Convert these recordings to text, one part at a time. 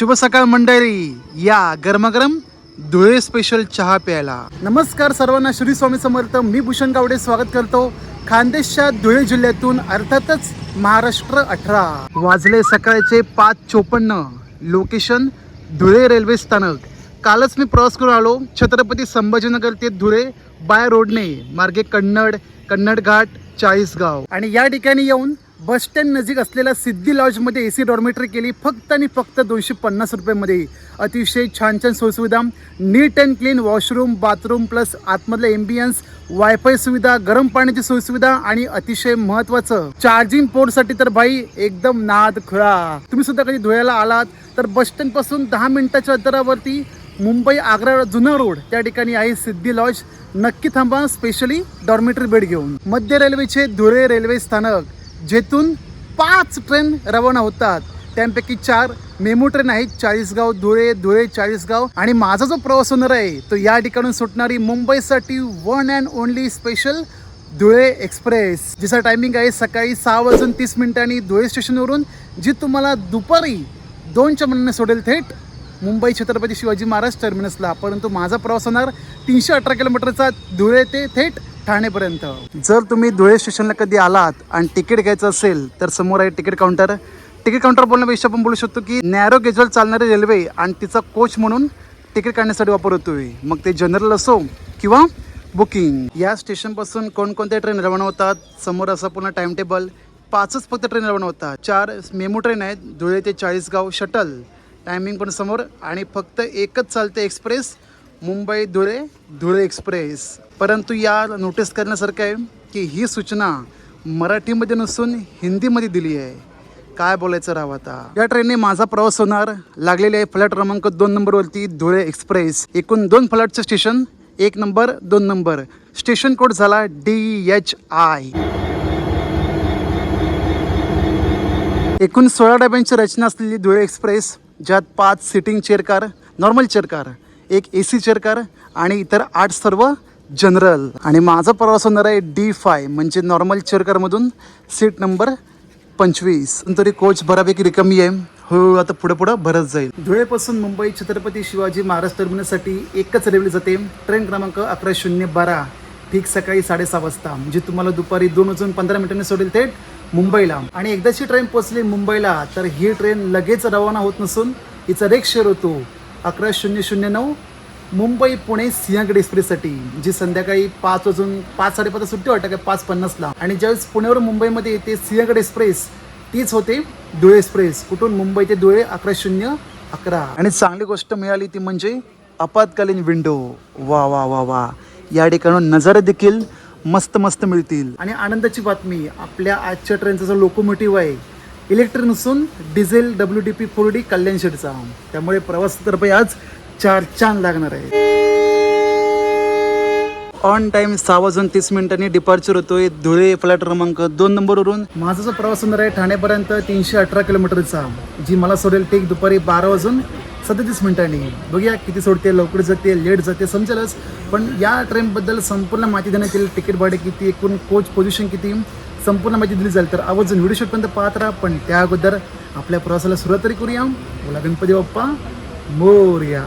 शुभ सकाळ मंडळी. या गरमागरम धुळे स्पेशल चहा प्यायला. नमस्कार सर्वांना श्री स्वामी समर्थ. मी भूषण गावडे स्वागत करतो. खानदेशच्या धुळे जिल्ह्यातून अर्थातच महाराष्ट्र अठरा. वाजले सकाळचे पाच चोपन्न. लोकेशन धुळे रेल्वे स्थानक. कालच मी प्रवास करून आलो. छत्रपती संभाजीनगर ते धुळे बाय रोडने मार्गे कन्नड कन्नड घाट चाळीसगाव. आणि या ठिकाणी येऊन बस स्टँड नजीक असलेल्या सिद्धी लॉजमध्ये ए सी डॉर्मेटरी केली. फक्त आणि फक्त दोनशे पन्नास रुपयामध्ये. अतिशय छान छान सोयीसुविधा. Neat and clean washroom bathroom plus आतमधलं ambience wifi सुविधा गरम पाण्याची सोयीसुविधा आणि अतिशय महत्वाचं चार्जिंग पोर्टसाठी तर भाई एकदम नाद खुळा. तुम्ही सुद्धा कधी धुळ्याला आलात तर बस स्टँडपासून दहा मिनिटाच्या अंतरावरती मुंबई आग्रा जुना रोड त्या ठिकाणी आहे सिद्धी लॉज. नक्की थांबा स्पेशली डॉर्मेटरी बेड घेऊन. मध्य रेल्वेचे धुळे रेल्वे स्थानक. जेथून पाच ट्रेन रवाना होतात. त्यांपैकी चार मेमो ट्रेन आहेत चाळीसगाव धुळे धुळे चाळीसगाव आणि माझा जो प्रवास होणार आहे तो या ठिकाणून सुटणारी मुंबईसाठी one and only special Dhule express जिचा टायमिंग आहे सकाळी सहा वाजून तीस मिनिटांनी धुळे स्टेशनवरून जी तुम्हाला दुपारी दोनच्या म्हणणे सोडेल थेट मुंबई छत्रपती शिवाजी महाराज टर्मिनसला परंतु माझा प्रवास होणार तीनशे अठरा किलोमीटरचा धुळे ते थेट ठाणेपर्यंत. जर तुम्ही धुळे स्टेशनला कधी आलात आणि तिकीट घ्यायचं असेल तर समोर आहे तिकीट काउंटर तिकीट काउंटर बोलण्यापेक्षा आपण बोलू शकतो की नॅरो गेजवर चालणारी रेल्वे आणि तिचा कोच म्हणून तिकीट काढण्यासाठी वापर होतोय मग ते जनरल असो किंवा बुकिंग या स्टेशनपासून कोणकोणत्या ट्रेन रवाना होतात? समोर असा पूर्ण टाइम टेबल पाचच फक्त ट्रेन रवाना होतात. चार मेमो ट्रेन आहेत. धुळे ते चाळीसगाव शटल टायमिंग पण समोर आणि फक्त एकच चालते एक्सप्रेस मुंबई धुळे धुळे एक्सप्रेस परंतु या नोटीस करण्यासारखं आहे की ही सूचना मराठीमध्ये नसून हिंदीमध्ये दिली आहे. काय बोलायचं राव आता? या ट्रेनने माझा प्रवास होणार. लागलेले आहे फ्लॅट क्रमांक दोन नंबरवरती धुळे एक्सप्रेस एकूण दोन फ्लॅटचं स्टेशन एक नंबर दोन नंबर स्टेशन कोड झाला डी एच आय एकूण सोळा डब्यांची रचना असलेली धुळे एक्सप्रेस ज्यात पाच sitting chair car normal chair car एक ए सी चेअर कार आणि इतर आठ सर्व जनरल. आणि माझा प्रवास होणार आहे डी फाय म्हणजे नॉर्मल चेअरकारमधून सीट नंबर पंचवीस. तरी कोच बऱ्यापैकी रिकामी आहे. हळूहळू आता पुढे पुढे भरत जाईल. धुळेपासून मुंबई छत्रपती शिवाजी महाराज टर्मिनससाठी एकच रेल्वे जाते. ट्रेन क्रमांक अकरा शून्य बारा. ठीक सकाळी साडेसहा वाजता. म्हणजे तुम्हाला दुपारी दोन वाजून पंधरा मिनिटांनी सोडेल थेट मुंबईला. आणि एकदाची ट्रेन पोहोचली मुंबईला तर ही ट्रेन लगेच रवाना होत नसून हिचा रेक शेअर होतो अकरा शून्य शून्य नऊ मुंबई पुणे सिंहगड एक्सप्रेससाठी जी संध्याकाळी पाच वाजून पाच साडेपाच सुट्टी वाटतं काय पाच पन्नासला. आणि ज्यावेळेस पुण्यावरून मुंबईमध्ये येते सिंहगड एक्सप्रेस तीच होते धुळे एक्सप्रेस. कुठून? मुंबई ते धुळे अकरा शून्य अकरा. आणि चांगली गोष्ट मिळाली ती म्हणजे आपत्कालीन विंडो. वा वा वा वा. या ठिकाणून नजारे देखील मस्त मस्त मिळतील. आणि आनंदाची बातमी आपल्या आजच्या ट्रेनचा जो लोकोमोटिव्ह आहे. इलेक्ट्रिक नसून diesel W D P four D Kalyan शेडचा. त्यामुळे प्रवास तर्फे आज चार चांद लागणार आहे. ऑन टाइम सहा वाजून तीस मिनिटांनी डिपार्चर होतोय धुळे फ्लॅट क्रमांक दोन नंबरवरून. माझा जो प्रवास होणार आहे ठाण्यापर्यंत तीनशे अठरा किलोमीटरचा जी मला सोडेल टेक दुपारी बारा वाजून सदतीस मिनिटांनी. बघूया किती सोडते लवकर जाते लेट जाते समजेलच. पण या ट्रेनबद्दल संपूर्ण माहिती देण्यात येईल. तिकीट भाडे किती एकूण कोच पोझिशन किती? संपूर्ण माहिती दिली जाईल. तर आवर्जून व्हिडिओ शूटपर्यंत पाहत राहा. पण त्या अगोदर आपल्या प्रवासाला सुरुवात तरी करूया. बोला गणपती बाप्पा. मोर्या.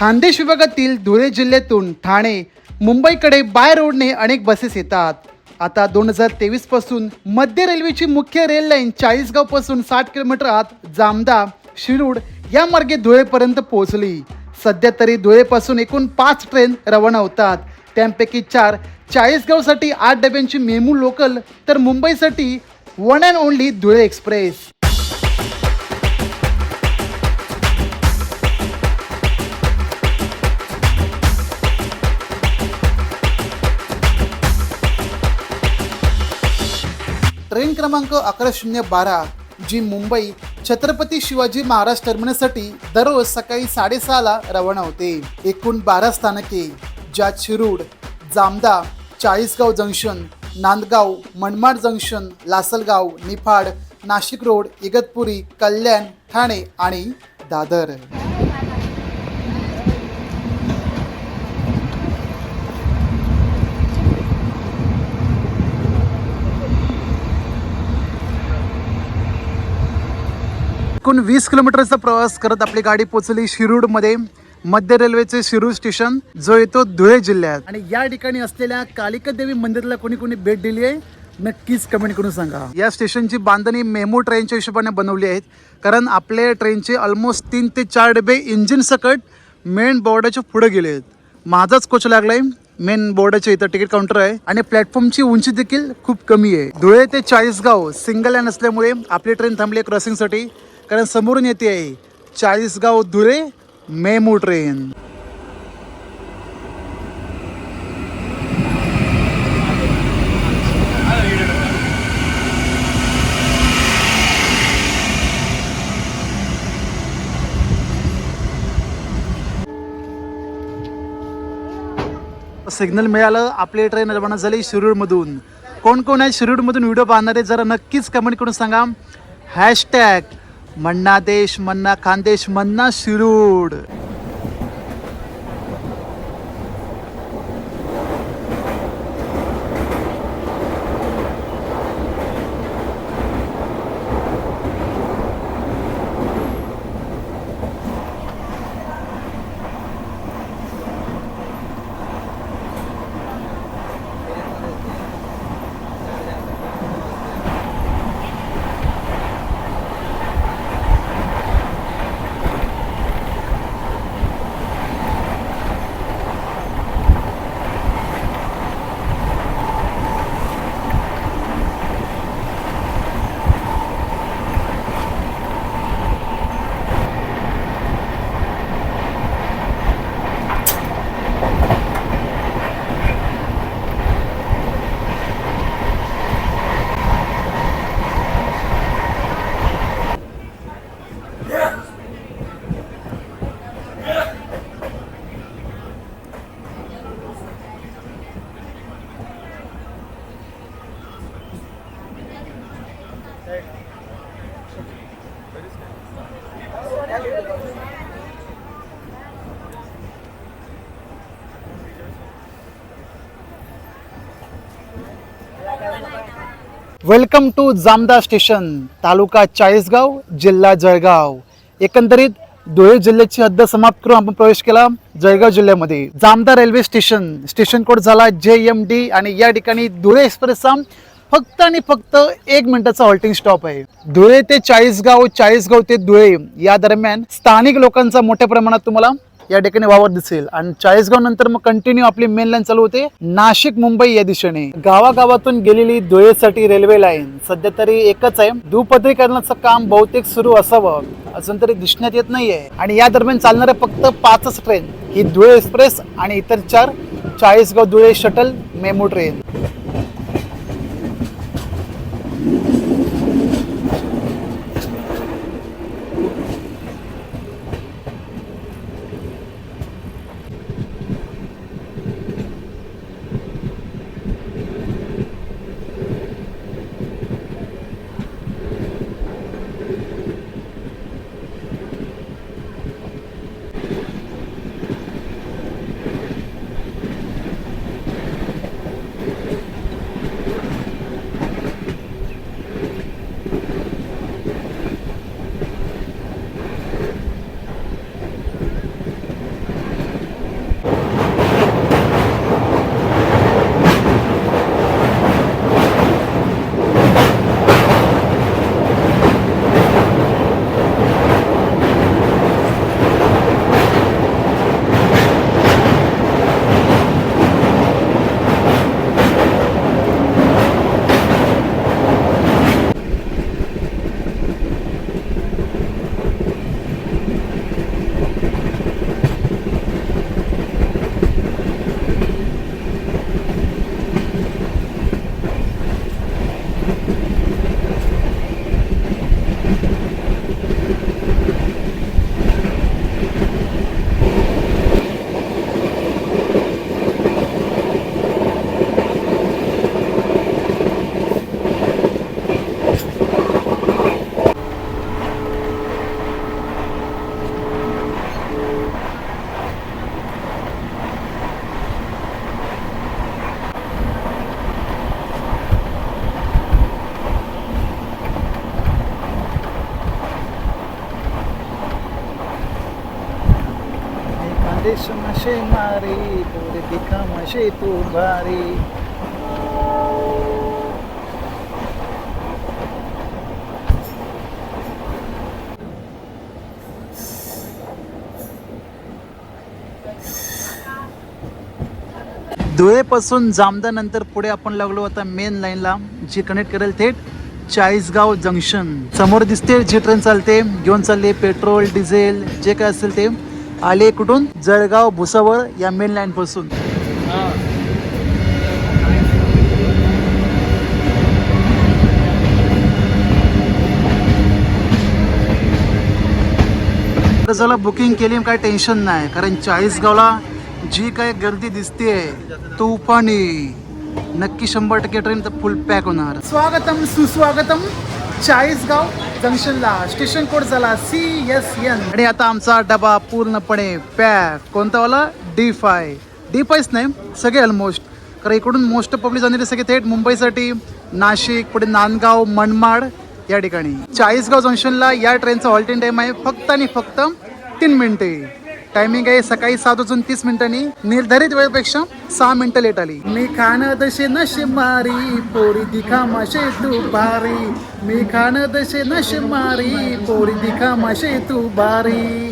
खानदेश विभागातील धुळे जिल्ह्यातून ठाणे मुंबईकडे बाय रोडने अनेक बसेस येतात. आता दोन हजार तेवीसपासून मध्य रेल्वेची मुख्य रेल लाईन चाळीसगावपासून साठ किलोमीटर आत जामदा शिरूड या मार्गे धुळेपर्यंत पोहोचली. सध्या तरी धुळेपासून एकूण पाच ट्रेन रवाना होतात. त्यांपैकी चार चाळीसगावसाठी आठ डब्यांची मेमू लोकल तर मुंबईसाठी one and only Dhule express. Train क्रमांक अकरा शून्य बारा जी मुंबई छत्रपती शिवाजी महाराज टर्मिनससाठी दररोज सकाळी साडेसहाला रवाना होते. एकूण बारा स्थानके ज्यात Shirud Jamda Chalisgaon junction Nandgaon Manmad junction Lasalgaon Niphad Nashik road Igatpuri Kalyan Thane आणि दादर. एकूण वीस किलोमीटरचा प्रवास करत आपली गाडी पोहोचली शिरूडमध्ये. मध्य रेल्वेचे शिरूर स्टेशन जो येतो धुळे जिल्ह्यात. आणि या ठिकाणी असलेल्या कालिका देवी मंदिराला कोणी कोणी भेट दिली आहे? नक्कीच कमेंट करून सांगा. या स्टेशनची बांधणी मेमो ट्रेनच्या हिशोबाने बनवली आहेत. कारण आपल्या ट्रेनचे ऑलमोस्ट तीन ते चार डबे इंजिन सकट मेन बोर्डाच्या पुढे गेले आहेत. माझाच कोच लागलाय. मेन बोर्डाच्या इथं तिकीट काउंटर आहे. आणि प्लॅटफॉर्मची उंची देखील खूप कमी आहे. धुळे ते चाळीसगाव सिंगल लाईन असल्यामुळे आपली ट्रेन थांबली आहे क्रॉसिंगसाठी कारण समोरून येते आहे Chalisgaon Dhule MEMU train signal मिळालं आपली ट्रेन रवाना झाली शिरूरमधून. कोण कोण आहे शिरूरमधून व्हिडिओ पाहणारे जरा नक्कीच कमेंट करून सांगा. हॅशटॅग. मन्ना देश मन्ना Khandesh Manna Shirud. Welcome to Jamda station तालुका चाळीसगाव जिल्हा जळगाव. एकंदरीत धुळे जिल्ह्याची हद्द समाप्त करून आपण प्रवेश केला जळगाव जिल्ह्यामध्ये. Jamda railway station station code झाला जे एम डी आणि या ठिकाणी धुळे एक्सप्रेसचा फक्त आणि फक्त एक मिनिटाचा हॉल्टिंग स्टॉप आहे. धुळे ते चाळीसगाव चाळीसगाव ते धुळे या दरम्यान स्थानिक लोकांचा मोठ्या प्रमाणात तुम्हाला या ठिकाणी वावर दिसेल. आणि चाळीसगाव नंतर मग कंटिन्यू आपली मेन लाईन चालू होते. नाशिक मुंबई या दिशेने. गावागावातून गेलेली धुळेसाठी रेल्वे लाईन सध्या तरी एकच आहे. दुपदरीकरणाचं काम बहुतेक सुरू असावं. अजून तरी दिसण्यात येत नाहीये. आणि या दरम्यान चालणाऱ्या फक्त पाचच ट्रेन ही धुळे एक्सप्रेस आणि इतर चार Chalisgaon Dhule shuttle MEMU train Thank you. दिखा तू भारी धुळेपासून जामदानंतर पुढे आपण लागलो आता मेन लाईनला जी कनेक्ट करेल थेट चाळीसगाव जंक्शन समोर दिसते जी ट्रेन चालते घेऊन चालले पेट्रोल डिझेल जे काय असेल ते. आले कुठून? जळगाव भुसावळ या मेन लाईन पासून. तर बुकिंग केली काय टेन्शन नाही. कारण चाळीसगावला जी काय गर्दी दिसते तुफानी. नक्की शंभर टक्के ट्रेन तर फुल पॅक होणार. स्वागतम सुस्वागतम. चाळीसगाव जंक्शनला. स्टेशन कोड झाला सी एस एन आणि आता आमचा डबा पूर्णपणे पॅक कोणता वाला? डी फाय डी फायच नाही सगळे ऑलमोस्ट कारण इकडून मोस्ट पब्लिक जाणारे सगळे थेट मुंबईसाठी. नाशिक पुढे नांदगाव मनमाड या ठिकाणी. चाळीसगाव जंक्शनला या ट्रेनचा हॉल्टिंग टाइम आहे. फक्त आणि फक्त तीन मिनिटे. टायमिंग आहे सकाळी सात वाजून तीस मिनिटांनी. निर्धारित वेळेपेक्षा सहा मिनिटं लेट आली. मी खान दशे नशे मारी पोरी दिखा माशे तू भारी. मी खान दशे नशे मारी पोरी दिखा माशे तू भारी.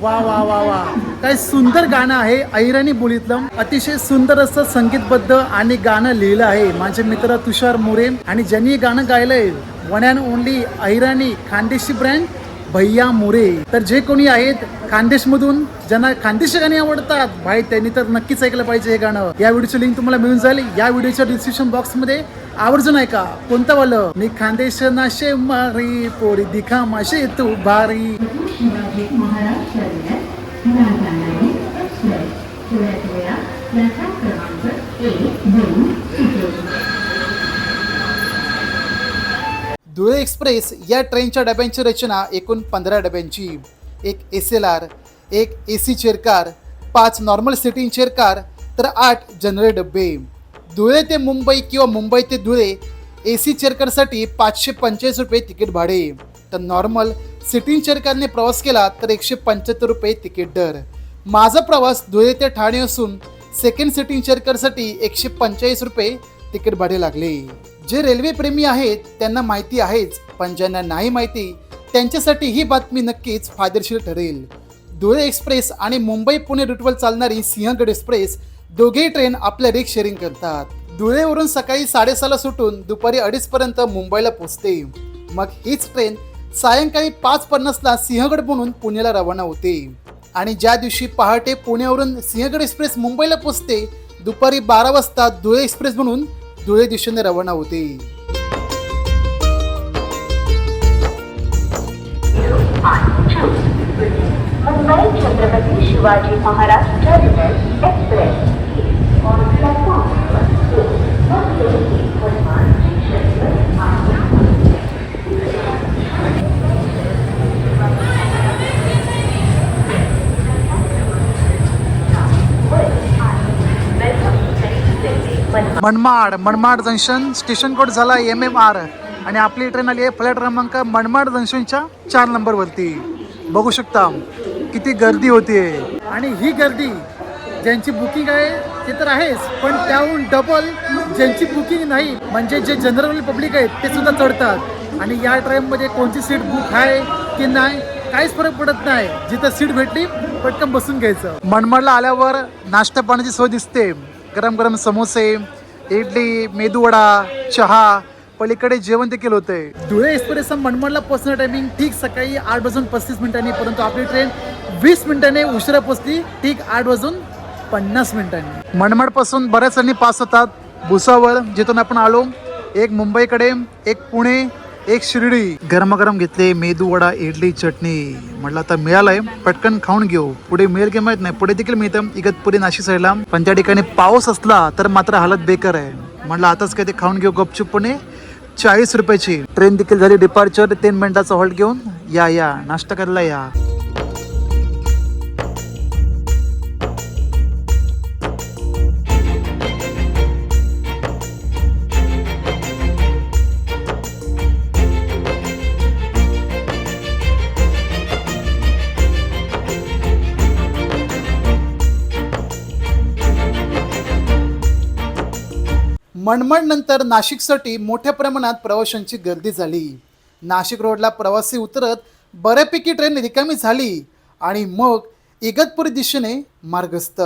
वा वा वा वा. काय सुंदर गाणं आहे ऐराणी बोलीतलं. अतिशय सुंदर असं संगीतबद्ध आणि गाणं लिहिलं आहे माझे मित्र तुषार मोरे. आणि ज्यांनी गाणं गायलंय वन अँड ओनली ऐराणी खानदेशी ब्रँड भैया मोरे. तर जे कोणी आहेत खानदेशमधून ज्यांना खानदेशी गाणी आवडतात भाई त्यांनी तर नक्कीच ऐकलं पाहिजे हे गाणं. या व्हिडिओची लिंक तुम्हाला मिळून जाईल. या व्हिडिओच्या डिस्क्रिप्शन बॉक्समध्ये आवर्जून ऐका. कोणतं वालं? मी खानदेश नाशे मारी पोरी दिखा माशे तू भारी. धुळे एक्सप्रेस या ट्रेनच्या डब्यांची रचना एकूण पंधरा डब्यांची. एक एस एल आर एक ए सी चेअरकार पाच नॉर्मल सिटिंग चेअरकार तर आठ जनरल डबे धुळे ते मुंबई किंवा मुंबई ते धुळे ए सी चेअरकारसाठी पाचशे पंचेचाळीस रुपये तिकीट भाडे. तर नॉर्मल सिटिंग चेअरकारने प्रवास केला तर एकशे पंच्याहत्तर रुपये तिकीट दर. माझा प्रवास धुळे ते ठाणे असून सेकंड सिटिंग चेअरकारसाठी एकशे पंचेचाळीस रुपये तिकीट भाडे लागले. जे रेल्वेप्रेमी आहेत त्यांना माहिती आहेच पण ज्यांना नाही माहिती त्यांच्यासाठी ही बातमी नक्कीच फायदेशीर ठरेल. धुळे एक्सप्रेस आणि मुंबई पुणे रूटवर चालणारी सिंहगड एक्सप्रेस दोघेही ट्रेन आपल्या रिक्स शेअरिंग करतात. धुळेवरून सकाळी साडेसहाला सुटून दुपारी अडीचपर्यंत मुंबईला पोहोचते. मग हीच ट्रेन सायंकाळी पाच पन्नासला सिंहगड म्हणून पुण्याला रवाना होते. आणि ज्या दिवशी पहाटे पुण्यावरून सिंहगड एक्सप्रेस मुंबईला पोचते दुपारी बारा वाजता धुळे एक्सप्रेस म्हणून धुळे दिशेने रवाना होते. Mumbai Chhatrapati Shivaji Maharaj terminus express. Manmad Manmad junction station code झाला एम एम आर आणि आपली ट्रेन आली आहे फ्लॅट क्रमांक मनमाड जंक्शनच्या चार नंबरवरती. बघू शकता किती गर्दी होतीये. आणि ही गर्दी ज्यांची बुकिंग आहे ते तर आहेच पण त्याहून डबल ज्यांची बुकिंग नाही म्हणजे जे जनरल पब्लिक आहेत ते सुद्धा चढतात. आणि या ट्रेनमध्ये कोणती सीट बुक आहे की नाही काहीच फरक पडत नाही. जिथं सीट भेटली पटकन बसून घ्यायचं. मनमाडला आल्यावर नाश्ता पाण्याची सोय दिसते. गरम गरम समोसे इडली मेदूवडा चहा पलीकडे जेवण देखील होते धुळे एक्सप्रेसचा मनमाडला पोहोचण्याचं टायमिंग ठीक सकाळी आठ वाजून पस्तीस मिनिटांनी परंतु आपली ट्रेन वीस मिनिटांनी उशिरा पोहोचली ठीक आठ वाजून पन्नास मिनिटांनी. मनमाडपासून बऱ्याच जणी पास होतात. भुसावळ जिथून आपण आलो एक मुंबईकडे एक पुणे एक शिर्डी. गरमागरम घेतले मेदू वडा इडली चटणी. म्हटलं आता मिळालंय पटकन खाऊन घेऊ. पुढे मिळेल की माहीत नाही पुढे देखील मिळतं. इगतपुरी नाशिक साईडला पण त्या ठिकाणी पाऊस असला तर मात्र हालत बेकार आहे. म्हटलं आताच काय ते खाऊन घेऊ गपचूपणे चाळीस रुपयाची. ट्रेन देखील झाली डिपार्चर तीन मिनिटाचा हॉल्ट घेऊन. या या. नाश्ता करायला या. मनमड नंतर नाशिकसाठी मोठ्या प्रमाणात प्रवाशांची गर्दी झाली. नाशिक रोडला प्रवासी उतरत बऱ्यापैकी ट्रेन रिकामी झाली आणि मग इगतपुरी दिशेने मार्गस्थ. ए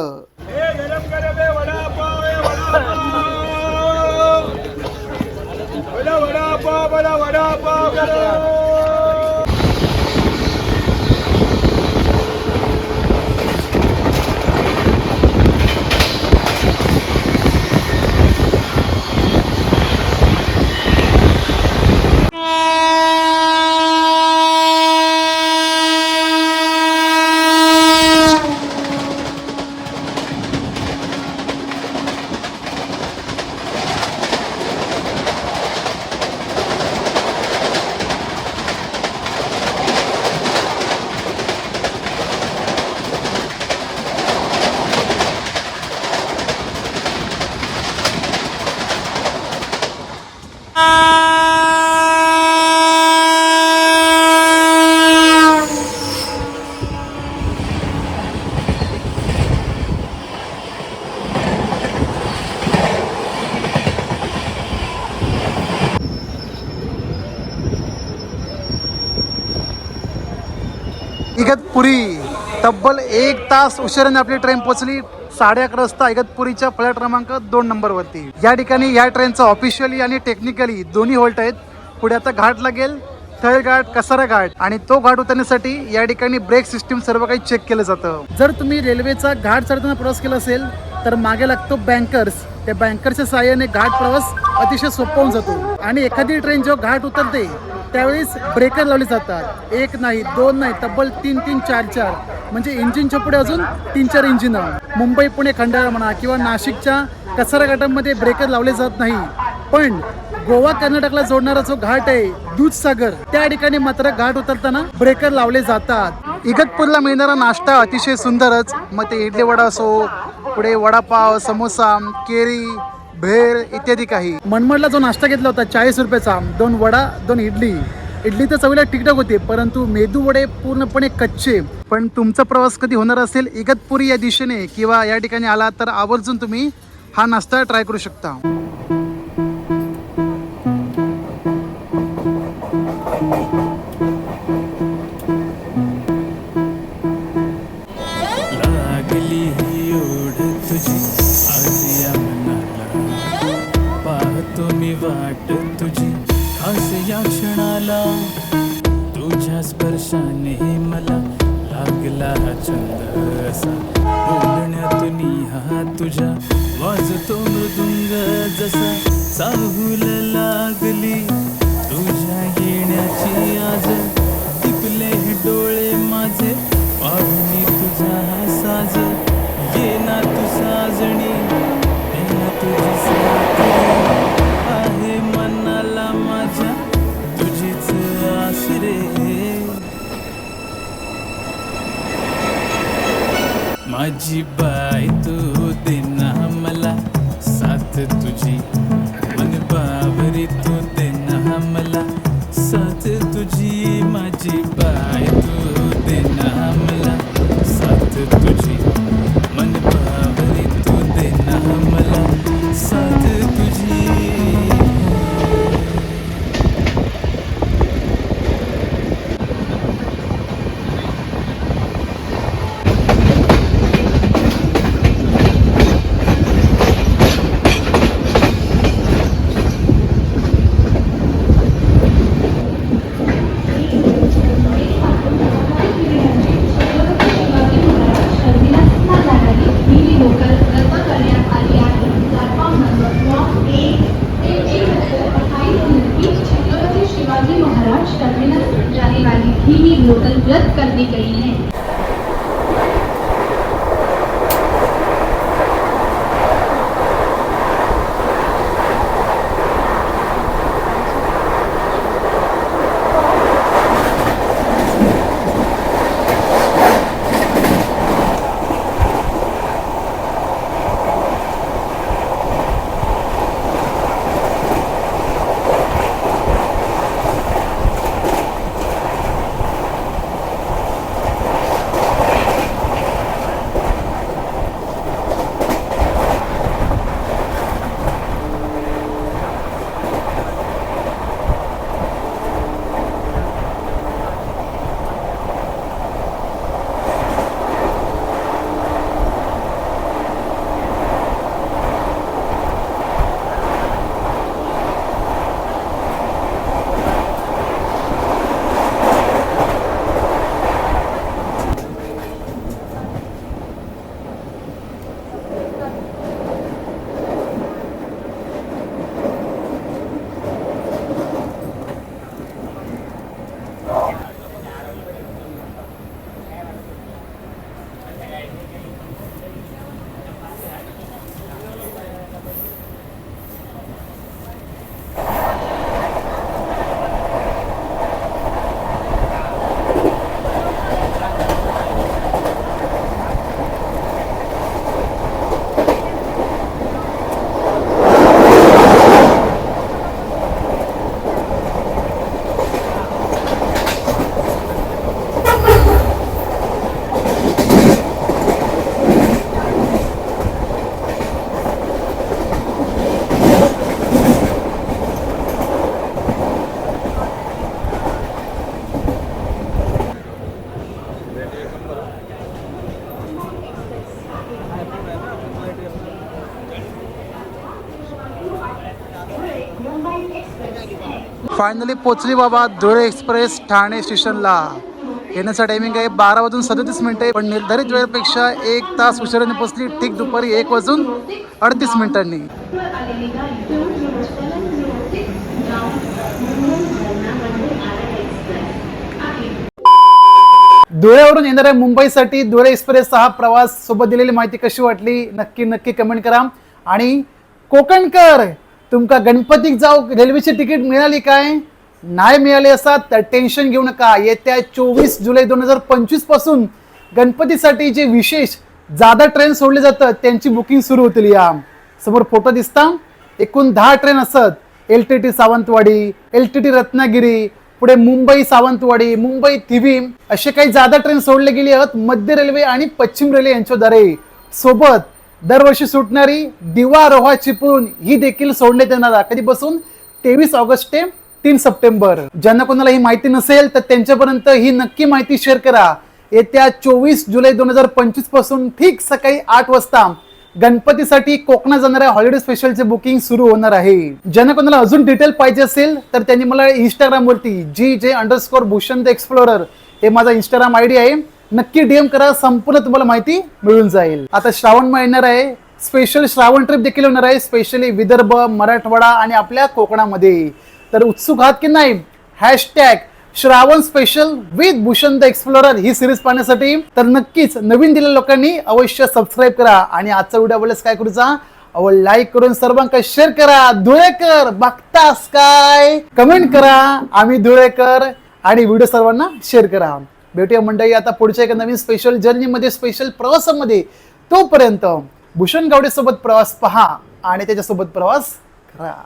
गरम गरम आहे वडापाव आहे वडापाव बोला वडापाव बोला वडापाव गरम इगतपुरी तब्बल एक तास उशिराने आपली ट्रेन पोहोचली. साडे अकरा वाजता इगतपुरीच्या फळ्या क्रमांक दोन नंबरवरती. या ठिकाणी या ट्रेनचं ऑफिशियली आणि टेक्निकली दोन्ही होल्ट आहेत. पुढे आता घाट लागेल थळ घाट कसारा घाट आणि तो घाट उतरण्यासाठी या ठिकाणी ब्रेक सिस्टीम सर्व काही चेक केलं जातं. जर तुम्ही रेल्वेचा घाट चढताना प्रवास केला असेल तर मागे लागतो बँकर्स त्या बँकर्सच्या साहाय्याने घाट प्रवास अतिशय सोपा होऊन जातो. आणि एखादी ट्रेन जेव्हा घाट उतरते त्यावेळेस ब्रेकर लावले जातात. एक नाही दोन नाही तब्बल तीन तीन चार चार. म्हणजे इंजिनच्या पुढे अजून तीन चार इंजिन मुंबई पुणे खंडाळा म्हणा किंवा नाशिकच्या कसारा घाटामध्ये ब्रेकर लावले जात नाही. पण गोवा कर्नाटकला जोडणारा जो घाट आहे दूधसागर त्या ठिकाणी मात्र घाट उतरताना ब्रेकर लावले जातात. इगतपूरला मिळणारा नाश्ता अतिशय सुंदरच. मग ते इडली वडा असो पुढे वडापाव समोसा केरी भेळ इत्यादी काही. मनमडला जो नाश्ता घेतला होता चाळीस रुपयाचा दोन वडा दोन इडली. इडली तर चवीला टिकटक होते परंतु मेदू वडे पूर्णपणे कच्चे. पण तुमचा प्रवास कधी होणार असेल इगतपुरी या दिशेने किंवा या ठिकाणी आला तर आवर्जून तुम्ही हा नाश्ता ट्राय करू शकता. माझी बाई फायनली पोचली बाबा धुळे एक्सप्रेस ठाणे स्टेशनला. येण्याचा टायमिंग आहे बारा वाजून सदतीस मिनिटे पण निर्धारित वेळेपेक्षा एक तास उशिराने पोचली. ठीक दुपारी एक वाजून अडतीस मिनिटांनी. आहे धुळ्यावरून येणाऱ्या मुंबईसाठी धुळे एक्सप्रेसचा हा प्रवास सोबत दिलेली माहिती कशी वाटली? नक्की नक्की कमेंट करा. आणि कोकणकर तुमका गणपतीक जाऊ रेल्वेची तिकीट मिळाली काय? नाही मिळाली असा तर टेन्शन घेऊ नका. येत्या चोवीस जुलै दोन हजार पंचवीसपासून गणपतीसाठी जे विशेष जादा ट्रेन सोडले जातात त्यांची बुकिंग सुरू होतील या. समोर फोटो दिसता. एकूण दहा ट्रेन असत. L T T Sawantwadi L T T Ratnagiri पुढे मुंबई सावंतवाडी मुंबई थिवी असे काही जादा ट्रेन सोडले गेली आहेत मध्य रेल्वे आणि पश्चिम रेल्वे यांच्याद्वारे. सोबत दरवर्षी सुटणारी दिवा रोहा चिपळूण ही देखील सोडण्यात येणार कधीपासून तेवीस ऑगस्ट ते तीन सप्टेंबर. ज्यांना कोणाला ही माहिती नसेल तर त्यांच्यापर्यंत ही नक्की माहिती शेअर करा. येत्या चोवीस जुलै दोन हजार पंचवीसपासून ठीक सकाळी आठ वाजता गणपतीसाठी कोकणात जाणाऱ्या हॉलिडे स्पेशलचे बुकिंग सुरू होणार आहे. ज्यांना कोणाला अजून डिटेल पाहिजे असेल तर त्यांनी मला इंस्टाग्रामवरती जी जे अंडरस्कोर भूषण द एक्सप्लोरर हे माझा इंस्टाग्राम आय डी आहे. नक्की डीएम करा संपूर्ण तुम्हाला माहिती मिळून जाईल. आता श्रावण महिना येणार आहे. स्पेशल श्रावण ट्रिप देखील होणार आहे स्पेशली विदर्भ मराठवाडा आणि आपल्या कोकणामध्ये. तर उत्सुक आहात की नाही? Hashtag Shravan special with Bhushan the explorer he series पाहण्यासाठी. तर नक्कीच नवीन दिलेल्या लोकांनी अवश्य सबस्क्राईब करा आणि आजचा व्हिडिओ आवडल्यास काय करूचा अव लाईक करून सर्वांका शेअर करा. धुळेकर बघतास काय? कमेंट करा. आम्ही धुळेकर आणि व्हिडिओ सर्वांना शेअर करा. भेटूया मंडळी. आता पुढच्या एका नवीन स्पेशल जर्नीमध्ये स्पेशल प्रवासामध्ये. तोपर्यंत भूषण गावडे सोबत प्रवास पहा आणि त्याच्यासोबत प्रवास करा.